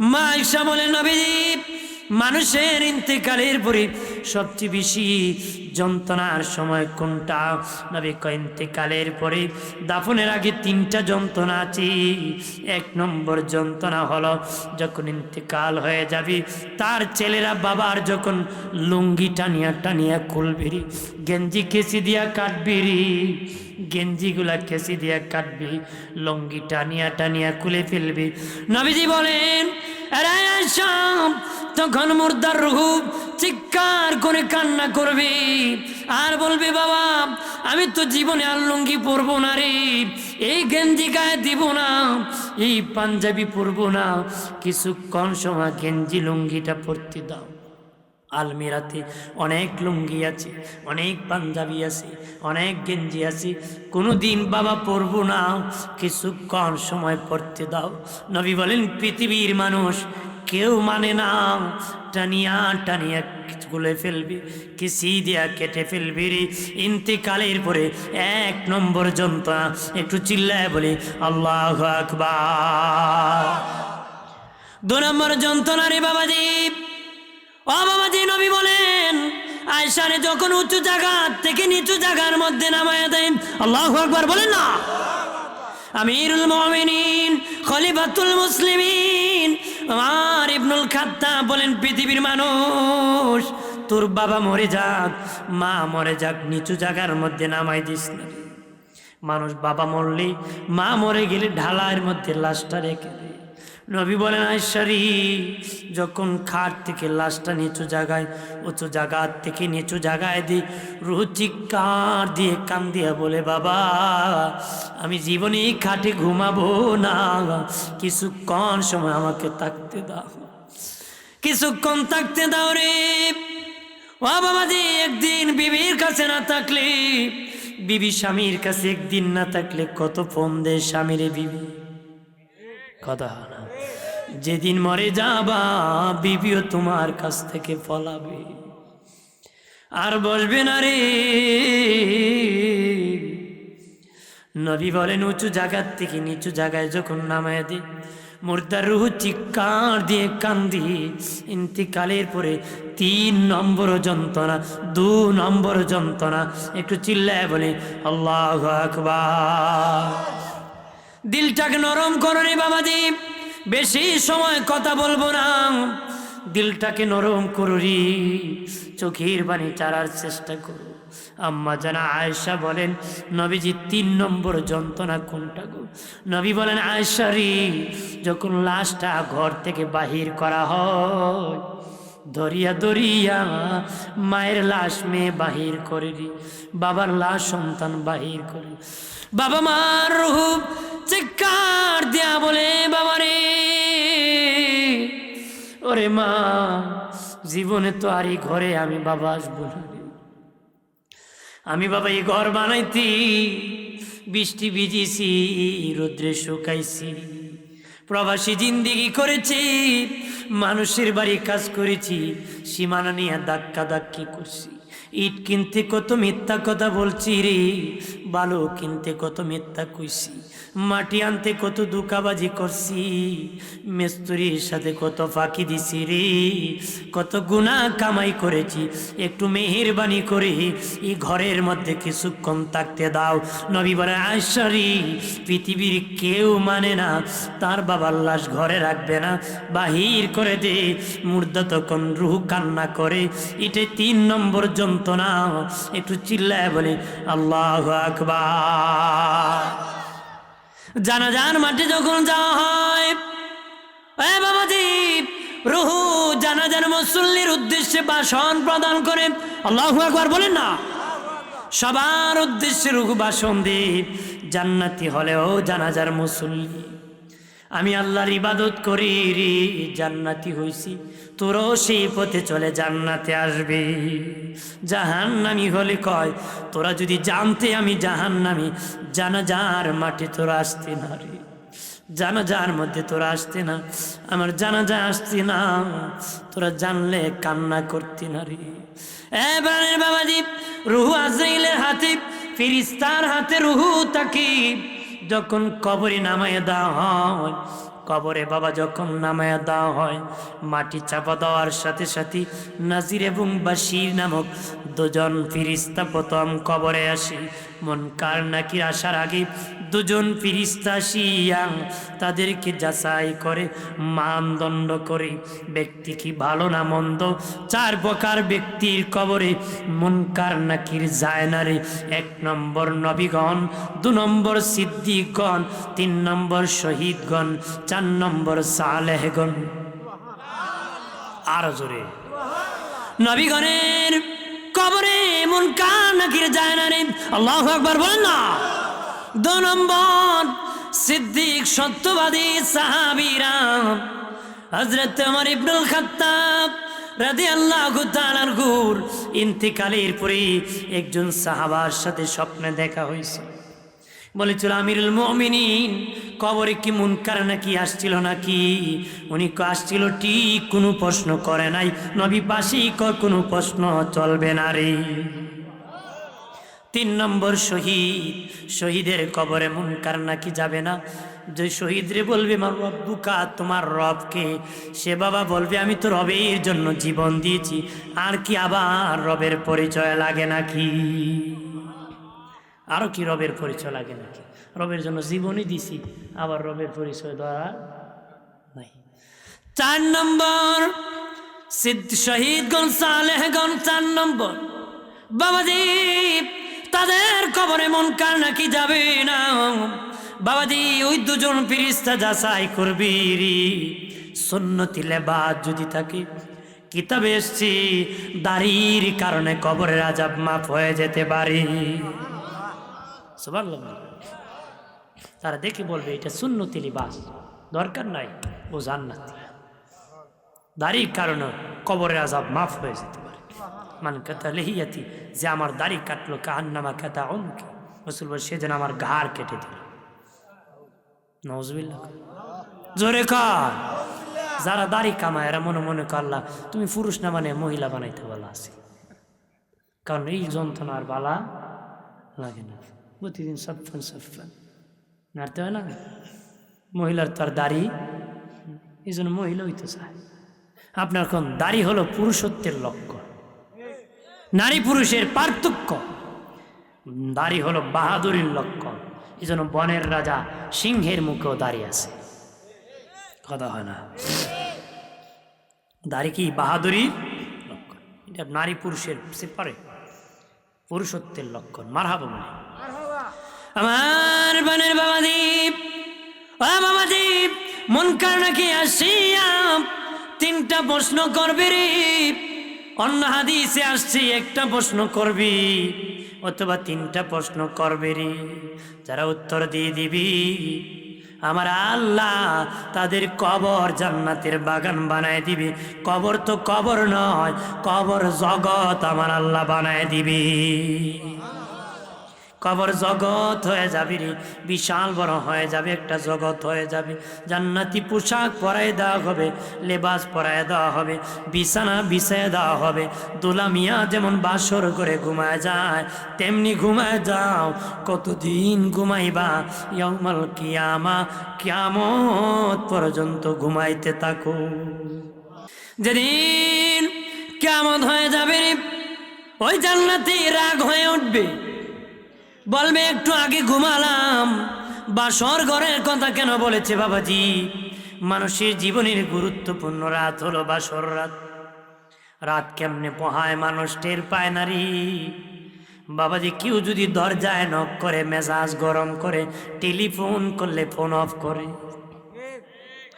মা বলেন নবীজি মানুষের ইন্তেকালের পরে সবচেয়ে বেশি যন্ত্রণার সময় কোনটা? নবী ইন্তেকালের পরে দাফনের আগে তিনটা যন্ত্রণা আছে। এক নম্বর যন্ত্রণা হলো যখন ইন্তেকাল হয়ে যাবে, তার ছেলেরা বাবার যখন লুঙ্গি টানিয়া টানিয়া খুলবিরি গেঞ্জি কেসি দিয়া কাটবিরি গেঞ্জিগুলা কেসি দিয়া কাটবি লুঙ্গি টানিয়া টানিয়া খুলে ফেলবি। নবীজি বলেন "আরে আয়েশা, তখন মুর্দার রুহু চিৎকার করে কান্না করবে। আর বলবে বাবা আমি তো জীবনে আর লুঙ্গি পরবো না রে। এই গেঞ্জি গায়ে দিব না এই পাঞ্জাবি পরবো না। কিছুক্ষণ সময় গেঞ্জি লুঙ্গিটা পরতে দাও। আলমিরাতে অনেক লুঙ্গি আছে, অনেক পাঞ্জাবি আছে, অনেক গেঞ্জি আছে। কোনো দিন বাবা পরবো না, কিছুক্ষণ সময় পড়তে দাও। নবী বলেন, পৃথিবীর মানুষ কেউ মানে না। টানিয়া টানিয়া গুলে ফেলবি, কিসি দিয়া কেটে ফেলবি রে। ইন্তেকালের পরে এক নম্বর যন্ত্রণা একটু চিল্লায় বলি, আল্লাহ আকবার। দু নম্বর যন্ত্রণা রে বাবাজি। বাবাজি নবী বলেন আয়সারে যখন উঁচু জায়গা থেকে নিচু জায়গার মধ্যে নামায় দেয়, আল্লাহ আকবার বলেন না? আমিরুল মুমিনিন, খলিফাতুল মুসলিমিন, আমার ইবনুল খাত্তা বলেন, পৃথিবীর মানুষ, তোর বাবা মরে যাক, মা মরে যাক, নিচু জায়গার মধ্যে নামাই দিস মানুষ বাবা মরলে মা মরে গেলে ঢালার মধ্যে লাশটা রেখে দেয়। নবী বলেন আইসারি যখন খাট থেকে লাশটা নিচু জায়গায়, উঁচু জায়গার থেকে নিচু জায়গায় দিই রুহ চিৎকার দিয়ে কান দিয়া বলে, বাবা, আমি জীবনে খাটে ঘুমাবো না। কিছুক্ষণ সময় আমাকে থাকতে দাও। কিছুক্ষণ থাকতে দাও রে। ও বাবাজি একদিন বিবির কাছে না থাকলে, বিবি স্বামীর কাছে একদিন না থাকলে কত ফোন দেয় স্বামীরে বিবি? কথা হয় না। যেদিন মরে যাবা, বিবিও তোমার কাছ থেকে ফলাবে। আর বসবে না রে। নবী বলেন, উঁচু জায়গার থেকে নিচু জায়গায় যখন নামায় দি, মুর্দার রুহু চিৎকার দিয়ে কান্দি, ইন্তিকালের পরে তিন নম্বর যন্ত্রণা, দু নম্বর যন্ত্রণা, একটু চিল্লায় বলে, আল্লাহ আকবার। দিলটাকে নরম করো রে বাবাজি। বেশি সময় কথা বলব না। দিলটাকে নরম করো চোখের বাণী চারার চেষ্টা করো। আম্মা জানা আয়েশা বলেন, নবীজি তিন নম্বর যন্ত্রণা কোনটা গো? নবী বলেন, আয়েশা রে, যখন লাশটা ঘর থেকে বাহির করা হয় দরিয়া দরিয়া মায়ের লাশ মেয়ে বাহির করে রে বাবার লাশ সন্তান বাহির করে বাবা মার রূপ চিৎকার দেয়া বলে, বাবা রে, ওরে মা, জীবনে তো আর এই ঘরে আমি বাবা আসব না আমি বাবা এই ঘর বানাইতি, বৃষ্টি ভিজিছি, রোদ্রে শুকাইছি। প্রবাসী জিন্দিগি করেছি, মানুষের বাড়ি কাজ করেছি, সীমানা নিয়ে ধাক্কা ধাক্কি করছি। ইট কিনতে কত মিথ্যা কথা বলছি রে, বালু কিনতে কত মিথ্যা কইছি, মাটি আনতে কত দুকাবাজি করছি, মেস্তুরির সাথে কত ফাঁকি দিছি রে, কত গুণা কামাই করেছি, একটু মেহেরবানি করে এই ঘরের মধ্যে কিছুক্ষণ থাকতে দাও। নবী বলে আশ্বরী পৃথিবীর কেউ মানে না, তার বাবার লাশ ঘরে রাখবে না, বাহির করে দে, মুর্দা তখন রুহ কান্না করে এটা তিন নম্বর যন্ত্রণা একটু চিল্লায় বলে, আল্লাহ আকবার। জানাজান মাঠে যখন যাওয়া হয় বাবাজি, রুহু জানাজান মুসল্লির উদ্দেশ্যে বাসন প্রদান করে। আল্লাহ আকবার বলেন না? সবার উদ্দেশ্যে রুহু ভাষণ দিয়ে জান্নাতি হলেও জানাজার মুসল্লি আমি আল্লাহর ইবাদত করি, রে জান্নাতি হইছি। তোরও সেই পথে চলে জান্নাতে আসবে। জাহান্নামি হলে কয়, তোরা যদি জানতে আমি জাহান্নামি, জানাজার মাঠে তোরা আসতে না রে। জানাজার মধ্যে তোরা আসতে না, আমার জানাজা আসতে না, তোরা জানলে কান্না করতে না রে। এবারে বাবাজি রুহু আজরাইলের হাতে ফিরিস্তার হাতে রুহু তাকে যখন কবরে নামায় দেওয়া হয়, কবরে বাবা যখন নামায় দেওয়া হয়, মাটি চাপা দেওয়ার সাথে সাথে নাজির এবং বাসির নামক দুজন ফিরিস্তা প্রথম কবরে আসি। মন কার নাকির আসার আগে দুজন ফিরিস্তা আসিয়া তাদেরকে যাচাই করে, মানদণ্ড করে, ব্যক্তি কি ভালো না মন্দ? চার প্রকার ব্যক্তির কবরে মুনকার নাকির যায় না রে। এক নম্বর নবীগণ, দু নম্বর সিদ্দিকগণ, তিন নম্বর শহীদগণ, চার নম্বর সালেহগণ। আরও জোরে। নবীগণের কবরে এমন কার নাকির যায় না রে। আল্লাহ একবার বলেন না। দু নম্বর সিদ্দিক সত্যবাদী সাহাবিরা হজরত আমার ইবনুল খাত্তাব রাধে আল্লাহ গুর ইন্তিকালের পরে একজন সাহাবার সাথে স্বপ্নে দেখা হয়েছে। বলেছিল, আমিরুল মমিনিন, কবরে কি মুনকার নাকি আসছিল নাকি? উনি আসছিল ঠিক, কোনো প্রশ্ন করে নাই। নবী পাশেই কোনো প্রশ্ন চলবে না রে। তিন নম্বর শহীদ। শহীদের কবরে মুনকার নাকি যাবে না? যে শহীদ রে বলবে, আমার রব্বুকা, তোমার রবকে। সে বাবা বলবে, আমি তো রবের জন্য জীবন দিয়েছি। আর কি আবার রবের পরিচয় লাগে নাকি? আরও কি রবের পরিচয় লাগে নাকি? রবের জন্য জীবনই দিছি, আবার রবের পরিচয় দেওয়া নাই। চার নম্বর সিদ্ধ শহীদগণ, সালেহগণ, চার নম্বর। বাবাজি তাদের কবরে মন কার নাকি যাবে না? বাবাজি, ওই দুজন ফিরিস্তা যাচাই করবি সুন্নতি লেবাদ যদি থাকে, কিতাবে এসছি, দাড়ির কারণে কবরের আজাব মাফ হয়ে যেতে পারে। তারা দেখে বলবে, এটা সুন্নতি লিবাস। দরকার নাই, ও জান্নাতি। দাড়ির কারণে কবরের আজাব মাফ হয়ে যেতে পারে। মান কথা লেহিয়াতি যে আমার দাড়ি কাটলো, কাহান্নামা কাতা অমুকে রসুল বল, সে যেন আমার ঘাড় কেটে দিল। জোরে কর। যারা দাড়ি কামায়, এরা মনে মনে করলা তুমি পুরুষ না মানে মহিলা বানাইতে বলা আছে। কারণ এই যন্ত্রণার বালা লাগে না। প্রতিদিন সফান সফান নাড়তে হয় না? মহিলার তার দাড়ি। এই জন্য মহিলা হইতে চায়। আপনার কোন দাড়ি হলো পুরুষত্বের লক্ষ্য নারী পুরুষের পার্থক্য। দাড়ি হলো বাহাদুরির লক্ষণ। এই জন্য বনের রাজা সিংহের মুখেও দাঁড়িয়ে আছে। কথা হয় না। দাড়ি কি বাহাদুরির লক্ষণ। এটা নারী পুরুষের সে পারে। পুরুষত্বের লক্ষণ। মারহাবা বলে। আমার বনের বাবা ও বাবাদীপ মন কার নাকি আসিয়া তিনটা প্রশ্ন করবি রে। অন্য হাদিসে আসছি, একটা প্রশ্ন করবি, অথবা তিনটা প্রশ্ন করবে রে। যারা উত্তর দিয়ে দিবি, আমার আল্লাহ তাদের কবর জান্নাতের বাগান বানায় দিবে। কবর তো কবর নয়, কবর জগৎ আমার আল্লাহ বানায় দিবি। কবর জগৎ হয়ে যাবে রে। বিশাল বড় হয়ে যাবে, একটা জগৎ হয়ে যাবে। জান্নাতি পোশাক পরায় দেওয়া হবে, লেবাস পরায় দেওয়া হবে, বিছানা বিছায় দেওয়া হবে। দুলামিয়া যেমন বাসর করে ঘুমায় যায়, তেমনি ঘুমায় যাও, কতদিন ঘুমাইবা? ইয়ামাল কিয়ামা, কিয়ামত পর্যন্ত ঘুমাইতে থাকো। যেদিন কেমন হয়ে যাবে ওই জান্নাতি রাগ হয়ে উঠবে। বলবে একটু আগে ঘুমালাম। বাসর ঘরের কথা কেন বলেছে বাবাজি? মানুষের জীবনের গুরুত্বপূর্ণ রাত হলো বাসর রাত। রাত কেমনে পোহায় মানুষ টের পায় নারী বাবাজি কেউ যদি দরজায় নক করে মেজাজ গরম করে টেলিফোন করলে ফোন অফ করে।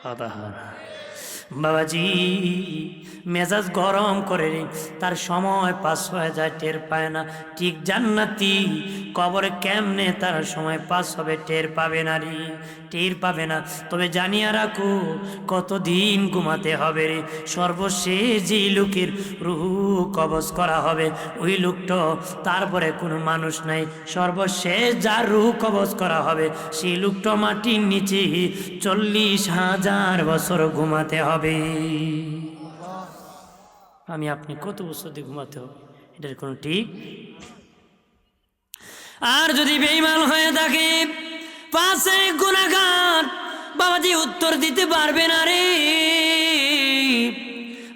না। বাবাজি, মেজাজ গরম করে তার সময় পাস হয়ে যায়, টের পায় না। ঠিক জান্নাতি, কবরে কেমনে তার সময় পাস হবে, টের পাবে না রে। টের পাবে না। তবে জানিয়া রাখো, কতদিন ঘুমাতে হবে রে। সর্বশেষ যে লোকের রুহু কবজ করা হবে, ওই লোকটা তারপরে কোনো মানুষ নাই। সর্বশেষ যার রুহু কবজ করা হবে, সেই লোকটা মাটির নিচে চল্লিশ হাজার বছর ঘুমাতে হবে। আমি আপনি কত বছর দিয়ে ঘুমাতে হবে? এটার কোনো ঠিক? আর যদি বেইমান হয়ে থাকে পাশে গুণাগার বাবাজি উত্তর দিতে পারবে না রে।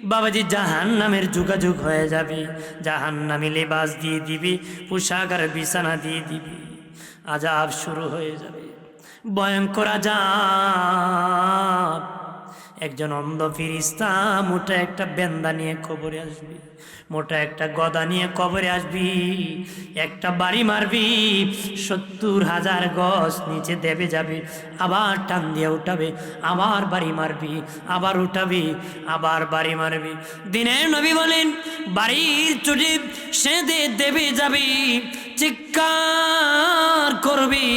বাবাজি জাহান নামের যোগাযোগ হয়ে যাবে জাহান নামে লেবাস দিয়ে দিবে, পোশাক আর বিছানা দিয়ে দিবে। আজাব শুরু হয়ে যাবে। ভয়ঙ্কর আজাব একজন অন্ধ ফিরিস্তা, মোটা একটা বেন্দা নিয়ে কবরে আসবি, মোটা একটা গদা নিয়ে কবরে আসবি, একটা বাড়ি মারবি, সত্তর হাজার গছ নিচে দেবে যাবে, আবার টান দিয়ে উঠাবে, আবার বাড়ি মারবি, আবার উঠাবি, আবার বাড়ি মারবি। দিনের নবী বলেন, বাড়ির চুটি সে দেবে যাবি, চিৎকার করবি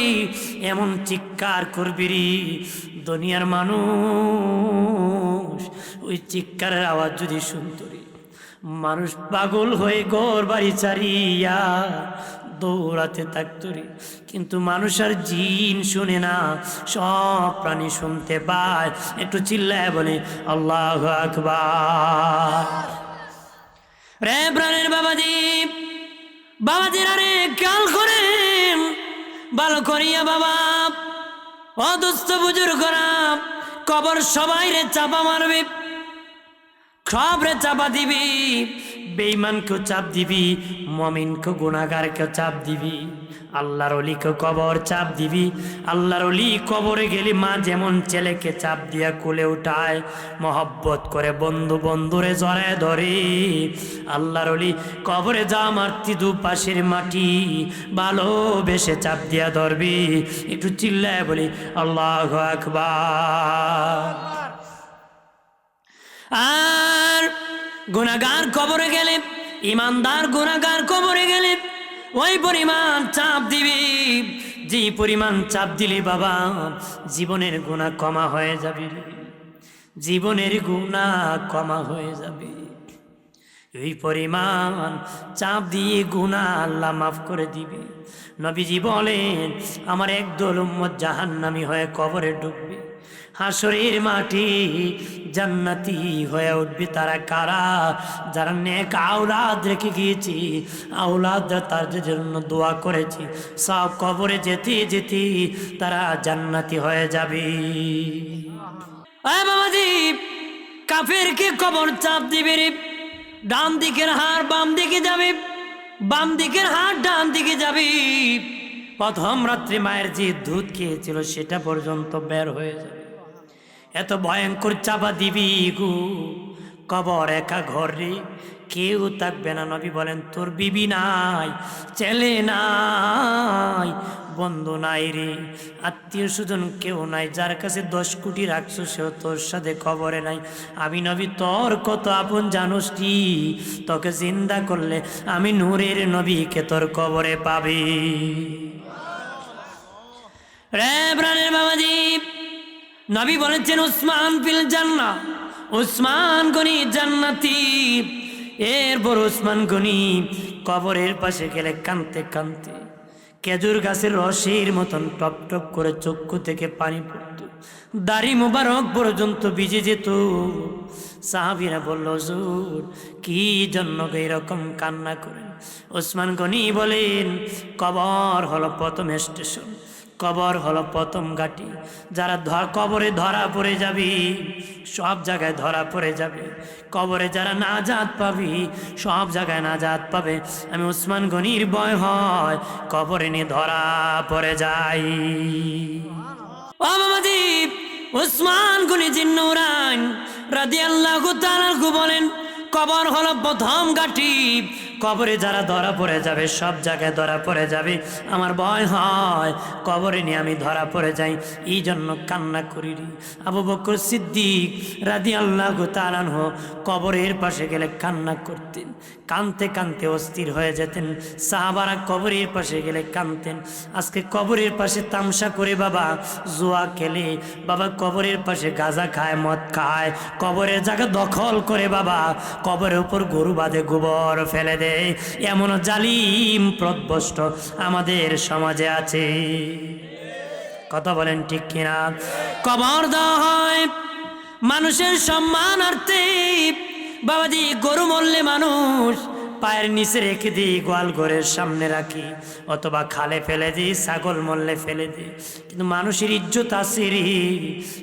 এমন চিৎকার করবি রে, দুনিয়ার মানুষ। ওই চিৎকারের আওয়াজ যদি শুনতো রে, মানুষ পাগল হয়ে ঘর বাড়ি চারিয়া দৌড়াতে থাকতো রে। কিন্তু মানুষ আর জিন শুনে না, সব প্রাণী শুনতে পায়। একটু চিল্লায় বলে, আল্লাহ আকবার। রে প্রাণের বাবাজি, বাবাজির আরে খেয়াল করেন ভালো করিয়া বাবা। অদুস্থ বুজুর করা কবর সবাই রে চাপা মারবে। খবরে চাপা দিবি। বেইমানকেও চাপ দিবি মমিনকে গুণাগারকে চাপ দিবি। আল্লাহর অলিকে কবর চাপ দিবি। আল্লাহর অলি কবরে গেলি, মা যেমন ছেলেকে চাপ দিয়া কোলে উঠায়, মহব্বত করে বন্ধু বন্ধুরে জড়ায় ধরে। আল্লাহর অলি কবরে যা মারতি দু পাশের মাটি, ভালোবেসে চাপ দিয়া ধরবি। একটু চিল্লায় বলি, আল্লাহ আকবার। আর গুণাগার কবরে গেলে, ইমানদার গুণাগার কবরে গেলে ওই পরিমাণ চাপ দিবি। যে পরিমাণ চাপ দিলে বাবা, জীবনের গুণা কমা হয়ে যাবে। জীবনের গুণা কমা হয়ে যাবে। এই পরিমাণ চাপ দিয়ে গুণা আল্লাহ মাফ করে দিবে। নবীজি বলেন, আমার একদল উম্মত জাহান্নামি হয়ে কবরে ডুববে হাসরের মাটি জান্নাতি হয়ে উঠবে তারা কারা? যারা নেক আওলাদ রেখে গিয়েছি আওলাদ তাদের জন্য দোয়া করেছি। সব কবরে যেতে যেতে তারা জান্নাতি হয়ে যাবে। বাবাজি কাফেরকে কবর চাপ দিবে রে। ডান দিকের হাড় বাম দিকে যাবে, বাম দিকের হাড় ডান দিকে যাবে। প্রথম রাত্রি মায়ের যে দুধ খেয়েছিল, সেটা পর্যন্ত বের হয়ে যাবে। এত ভয়ঙ্কর চাপা দিবি গু। কবর একা ঘর কেউ থাকবে না। নবী বলেন, তোর বিবি নাই, ছেলে নাই, বন্ধু নাই রে। আত্মীয় স্বজন কেউ নাই। যার কাছে দশ কোটি রাখছো, সেও তোর সাথে খবরে নাই। আমি নবী, তোর কত আপন জানোস কি? তোকে জিন্দা করলে আমি নূরের নবীকে তোর কবরে পাবি। রে প্রাণের বাবাজি, নবী বলেছেন উসমান ফিল জান্না উসমান গনি জান্নাতি। এরপর উসমান গনি কবরের পাশে গেলে কানতে কানতে খেজুর গাছের রসের মতন টপ টপ করে চক্ষু থেকে পানি পড়ত। দাড়ি মুবারক পর্যন্ত ভিজে যেত। সাহাবিরা বলল, হুজুর, কি জন্য এরকম কান্না করেন? ওসমান গনি বলেন, কবর হলো প্রথম স্টেশন। কবর হলো প্রথম ঘাটি। যারা কবরে ধরা পড়ে যাবি, সব জায়গায় ধরা পড়ে যাবে। কবরে যারা নাজাত পাবি, সব জায়গায় নাজাত পাবে। আমি উসমান গনির বয় হয়, কবরে নিয়ে ধরা পড়ে যাই। উসমান গনি জিন্নুরান রাদি আল্লাহ বলেন, কবর হলো প্রথম ঘাটি। কবরে যারা ধরা পড়ে যাবে, সব জায়গায় ধরা পড়ে যাবে। আমার ভয় হয়, কবরে নিয়ে আমি ধরা পড়ে যাই। এই জন্য কান্না করি। আবু বকর সিদ্দিক রাদি আল্লাহ তালানহ কবরের পাশে গেলে কান্না করতেন। কানতে কানতে অস্থির হয়ে যেতেন। সাহাবারা কবরের পাশে গেলে কানতেন আজকে কবরের পাশে তামসা করে বাবা, জুয়া খেলে। বাবা কবরের পাশে গাঁজা খায়, মদ খায়। কবরের জায়গা দখল করে বাবা, কবরের উপর গরু বাঁধে, গোবর ফেলে দেয় এমন জালিম প্রদ্বষ্ট আমাদের সমাজে আছে। কথা বলেন ঠিক কিনা? কবর দেওয়া হয় মানুষের সম্মানার্থে বাবাজি গরু মরলে মানুষ পায়ের নিচে রেখে দিই, গোয়াল ঘরের সামনে রাখি। অথবা খালে ফেলে দিই, ছাগল মল্লে ফেলে দিই। কিন্তু মানুষের ইজ্জত আছে রে।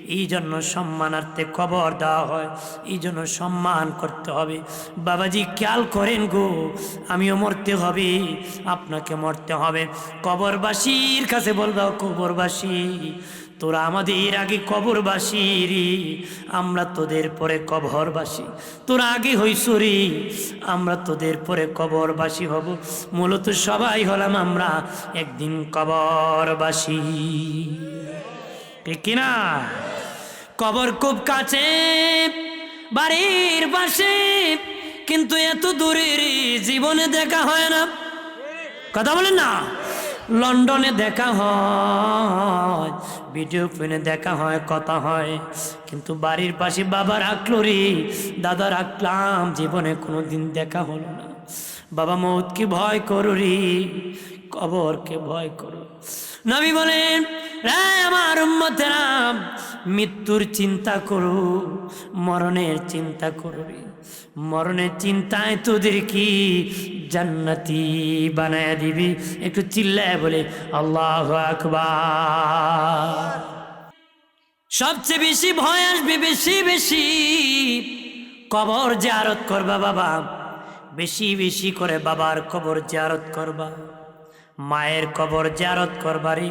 এই জন্য সম্মানার্থে কবর দেওয়া হয়। এই জন্য সম্মান করতে হবে। বাবাজি, খেয়াল করেন গো, আমিও মরতে হবে। আপনাকে মরতে হবে। কবরবাসীর কাছে বলবা, কবরবাসী তোরা আমাদের আগে কবরবাসী রে। আমরা তোদের পরে কবরবাসী। তোরা আগে হইস রে। আমরা তোদের পরে কবরবাসী হব। মূলত সবাই হলাম আমরা একদিন কবরবাসী। ঠিক কিনা? কবর খুব কাছে, বাড়ির পাশে। কিন্তু এত দূরের জীবনে দেখা হয় না। কথা বলেন না? লন্ডনে দেখা হয়। ভিডিও ফোনে দেখা হয়, কথা হয়। কিন্তু বাড়ির পাশে বাবা রাখল রে। দাদা রাখলাম, জীবনে কোনো দিন দেখা হলো না। বাবা মৌতকে ভয় করো রে, কবরকে ভয় করো। নবী বলেন রে আমার উম্মতেরা, মৃত্যুর চিন্তা করো, মরণের চিন্তা করো মরণের চিন্তায় তোদের কি জান্নাতি বানায় দিবি? একটু চিল্লায় বলে, আল্লাহ আকবার। সবচেয়ে বেশি ভয় আসবে, বেশি বেশি কবর জারত করবা বাবা। বেশি বেশি করে বাবার কবর জারত করবা। মায়ের কবর জারত করবারে,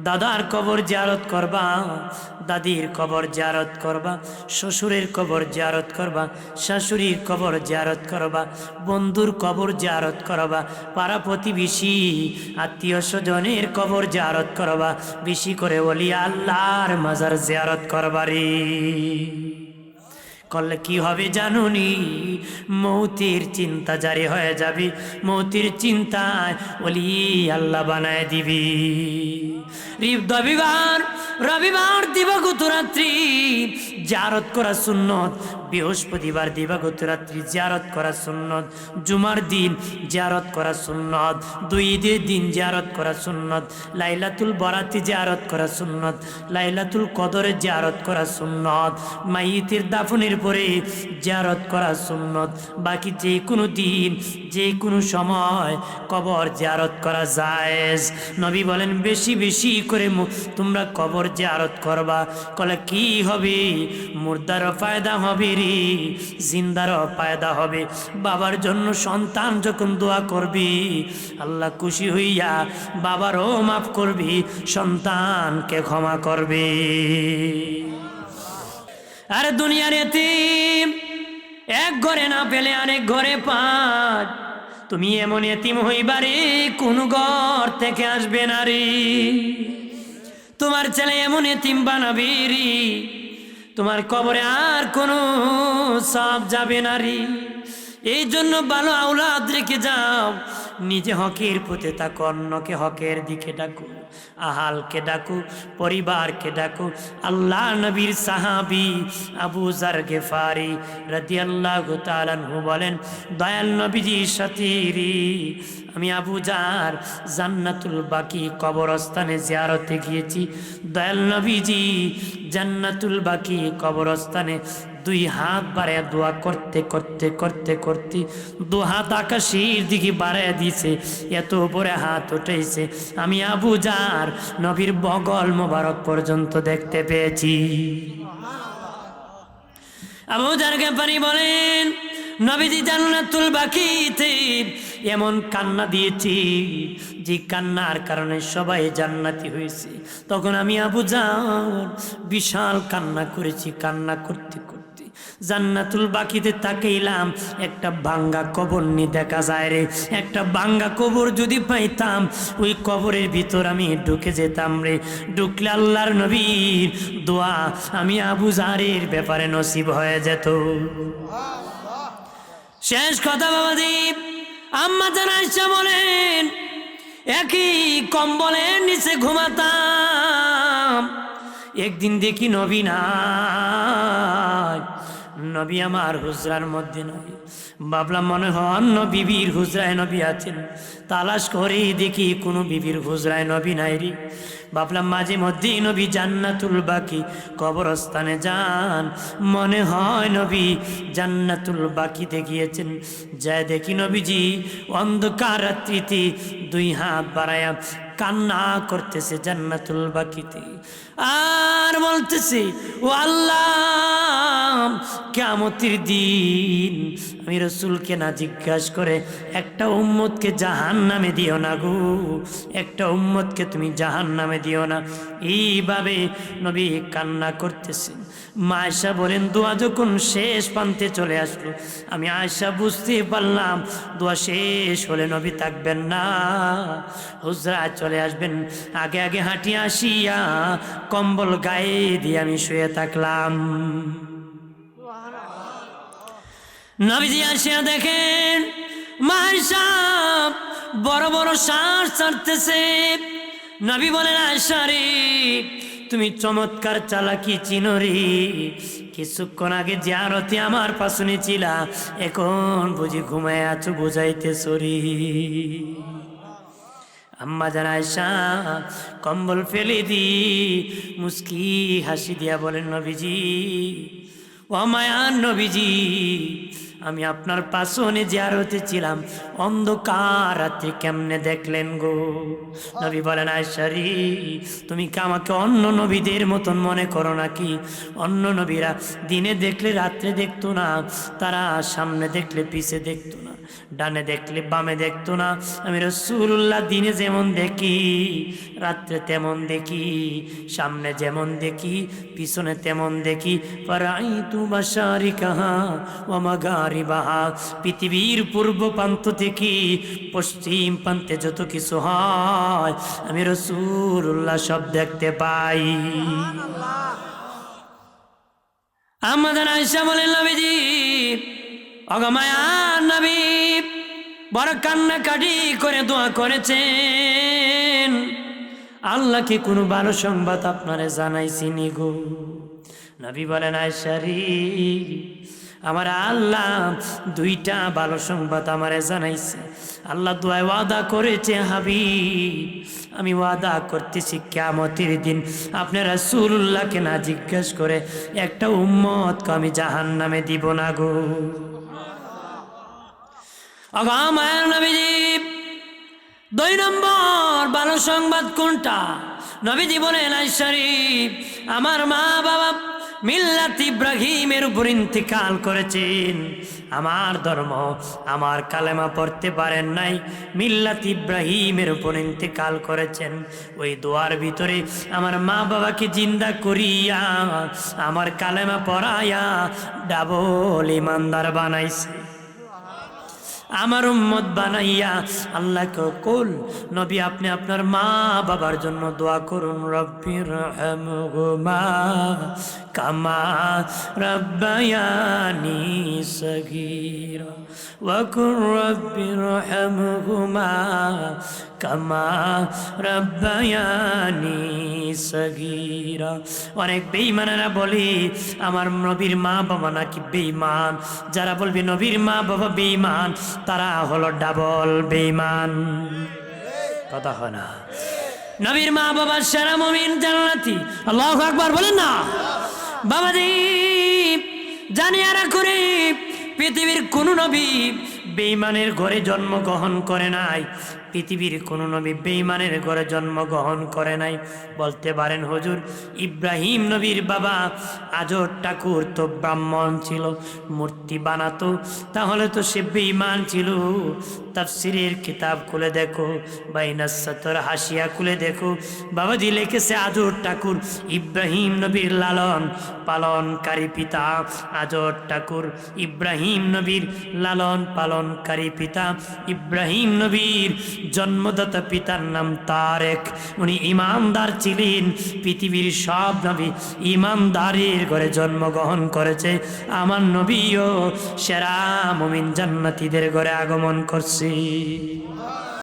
দাদার কবর জারত করবা, দাদির কবর জারত করবা, শ্বশুরের কবর জারত করবা, শাশুড়ির কবর জারত করবা, বন্ধুর কবর জারত করবা, পাড়া প্রতিবেশী, আত্মীয় স্বজনের কবর জারত করবা, বেশি করে বলি আল্লাহর মাজার জারত করবারে। করলে কি হবে জানুনি? মৌতির চিন্তা জারি হয়ে যাবি। মৌতির চিন্তায় ওলি আল্লাহ বানায় দিবি। রবিবার রবিবার দিবাগত রাত্রি জারত করা সুন্নত। বৃহস্পতিবার দিবাগত রাত্রি জারত করা সুন্নত। জুমার দিন জারত করা সুন্নত। দুই ঈদের দিন জারত করা সুন্নত। লাইলাতুল বরাতি জারত করা সুন্নত। লাইলাতুল কদরে জারত করা সুন্নত। মাইতের দাফনের পরে জারত করা সুন্নত। বাকি যে কোনো দিন, যে কোনো সময় কবর জারত করা জায়েজ। নবী বলেন, বেশি বেশি করে মু- তোমরা কবর জারত করবা। কলে কি হবে? মুর্দারও ফায়দা হবে রে। জিন্দার ফায়দা হবে। বাবার জন্য সন্তান যখন দোয়া করবি, আল্লাহ খুশি হইয়া বাবারও মাফ করবি, সন্তানকে ক্ষমা করবে। আরে দুনিয়ার এতিম, এক ঘরে না পেলে আরেক ঘরে পাঁচ তুমি এমন এতিম হইবারে কোন ঘর থেকে আসবে না রে। তোমার ছেলে এমন এতিম বানাবে রে, তোমার কবরে আর কোনো সব যাবে না রে। এই জন্য ভালো আউলাদ রেখে যাও নিজে হকের পথে তাকো অন্যকে হকের দিকে ডাকো, আহালকে ডাকো, পরিবারকে ডাকু। আল্লাহ নবীর সাহাবি আবু জার গেফারি রাদি আল্লাহ তালানহু বলেন, দয়াল নবীজির সতীরি আমি আবু জার জান্নাতুল বাকি কবরস্থানে জিয়ারতে গিয়েছি। দয়াল নবীজি জান্নাতুল বাকি কবরস্থানে দুই হাত বাড়ায় দোয়া করতে করতে করতে করতে দু হাত আকাশের দিকে বাড়ায় দিয়েছে। এত উপরে হাত উঠেছে। আমি আবু জার নবীর বগল মোবারক পর্যন্ত দেখতে পেয়েছি। আবু জার পানি বলেন, নবীজি জান্নাতুল বাকিতে এমন কান্না দিয়েছি, যে কান্নার কারণে সবাই জান্নাতি হয়েছে। তখন আমি আবু জান বিশাল কান্না করেছি, কান্না করতে করতে। জান্নাতুল বাকিতে তাকাইলাম একটা ভাঙ্গা কবর নি দেখা যায় রে। একটা ভাঙ্গা কবর যদি পাইতাম, ওই কবরের ভিতর আমি ঢুকে যেতাম রে। ঢুকলে আল্লাহর নবীর দোয়া আমি আবু জারের ব্যাপারে নসিব হয়ে যেত। শেষ কথা বাবাদীপ আম্মা জানাইসা বলেন, একই কম্বলের নিচে ঘুমাতাম। একদিন দেখি নবী নাই নবী আমার হুজরার মধ্যে নয়। বাবলা মনে হয় অন্য বিবির হুজরায় নবী আছেন। তালাশ করে, দেখি কোনো বিবির হুজরায় নবী নাই রে। বাবলা মাঝে মধ্যেই নবী জান্নাতুল বাকি কবরস্থানে যান। মনে হয় নবী জান্নাতুল বাকিতে গিয়েছেন যায় দেখি নবীজি অন্ধকার রাত্রিতে দুই হাত বাড়ায়া কান্না করতেছে জান্নাতুল বাকিতে। আর বলতেছে ও আল্লাহ কেমতির দিন আমি রসুলকে না জিজ্ঞাসা করে, একটা উম্মতকে জাহান নামে দিও না গো, একটা উম্মতকে তুমি জাহান নামে দিও না। এইভাবে নবী কান্না করতেছেন। মা আয়সা বলেন, দোয়া যখন শেষ প্রান্তে চলে আসলো, আমি আয়সা বুঝতে পারলাম, দোয়া শেষ হলে নবী থাকবেন না। হুজরা চলে আসবেন, আগে আগে হাঁটি আসিয়া কম্বল গায়ে দিয়ে আমি শুয়ে থাকলাম। নবীজি আসিয়া দেখেন মাইসা বড় বড় শ্বাস ছাড়তেছে। নবী বলেন, আয়সা রে, তুমি চমৎকার চালাকি চিনো রে। কিছুক্ষণ আগে জিয়ারতে আমার পাশনে ছিলা, এখন বুঝি ঘুমায় আছো বুঝাইতে সরি আম্মা জানাইসা কম্বল ফেলে দি, মুস্কি হাসি দিয়া বলেন, নবীজি, ও মায়ান নবীজি আমি আপনার পাশনে জিয়ারতে ছিলাম। অন্ধকার রাত্রি কেমনে দেখলেন গো? নবী বলেন, আয়সারি, তুমি কি আমাকে অন্য নবীদের মতন মনে করো নাকি? অন্য নবীরা দিনে দেখলে রাত্রে দেখতো না, তারা সামনে দেখলে পিছে দেখতো না। ডানে দেখলে বামে দেখতো না। আমি রসুল্লাহ দিনে যেমন দেখি রাত্রে তেমন দেখি সামনে যেমন দেখি পিছনে তেমন দেখি। পরাই তু বাসারি কাহা ওমাগারি বাহা পৃথিবীর পূর্ব প্রান্ত থেকে পশ্চিম প্রান্তে যত কিছু হয় আমি রসুল্লাহ সব দেখতে পাই। আমাদের আয়সা বলেন নবীজি অগমায়া নবী বড় কান্নাকাটি করে দোয়া করেছেন। আল্লাহকে কোনো ভালো সংবাদ আপনারে জানাইছিনি গো? নবী বলেন আয়সারি আমার আল্লাহ দুইটা ভালো সংবাদ আমার জানাইছে। আল্লাহ দোয়ায় ওয়াদা করেছে হাবি আমি ওয়াদা করতেছি কেমতের দিন আপনারা সুরুল্লাহকে না জিজ্ঞেস করে একটা উম্মতকে আমি জাহান নামে দিব না গো। অগামায়ার নবীজি, দুই নম্বর ভালো সংবাদ কোনটা? নবীজি বলেন শরীফ আমার মা বাবা মিল্লাত ইব্রাহিমের উপর ইন্তিকাল করেছেন। আমার ধর্ম আমার কালেমা পড়তে পারেন নাই। মিল্লাত ইব্রাহিমের উপর ইন্তিকাল করেছেন। ওই দোয়ার ভিতরে আমার মা বাবাকে জিন্দা করিয়া আমার কালেমা পড়াইয়া ডাবল ইমানদার বানাইছে। আমার উম্মত বানাইয়া আল্লাহকে কুল, নবী আপনি আপনার মা বাবার জন্য দোয়া করুন রব্বির রহমহুমা কামা রব্বায়ানি সগীরা ওয়াকুর রব্বির রহমহুমা কামা রব্বায়ানি অনেক বেঈমানেরা বলি, আমার নবীর মা বাবা নাকি বেঈমান? যারা বলবি, নবীর মা বাবা বেঈমান, তারা হলো ডাবল বেঈমান। কথা হয় না। নবীর মা বাবা সেরা মমিন জান্নাতি। আল্লাহু আকবার, বলেন না। বাবাজি জানিয়া রাখুন পৃথিবীর কোন নবী বেঈমানের ঘরে জন্মগ্রহণ করে নাই। পৃথিবীর কোনো নবী বেঈমানের ঘরে জন্মগ্রহণ করে নাই। বলতে পারেন, হুজুর, ইব্রাহিম নবীর বাবা আজর ঠাকুর তো ব্রাহ্মণ ছিল, মূর্তি বানাতো, তাহলে তো সে বেঈমান ছিল। তাফসিরের কিতাব খুলে দেখো বাইনাসতর হাসিয়া খুলে দেখো। বাবাজি লিখেছে আজর ঠাকুর, ইব্রাহিম নবীর লালন পালনকারী পিতা আজর ঠাকুর, ইব্রাহিম নবীর লালন পালনকারী পিতা ইব্রাহিম নবীর জন্মদাতা পিতার নাম তারেক। উনি ইমানদার ছিলেন, পৃথিবীর সব নবী ইমানদারের ঘরে জন্মগ্রহণ করেছে। আমার নবীও সেরা মমিন জান্নাতিদের ঘরে আগমন করছে।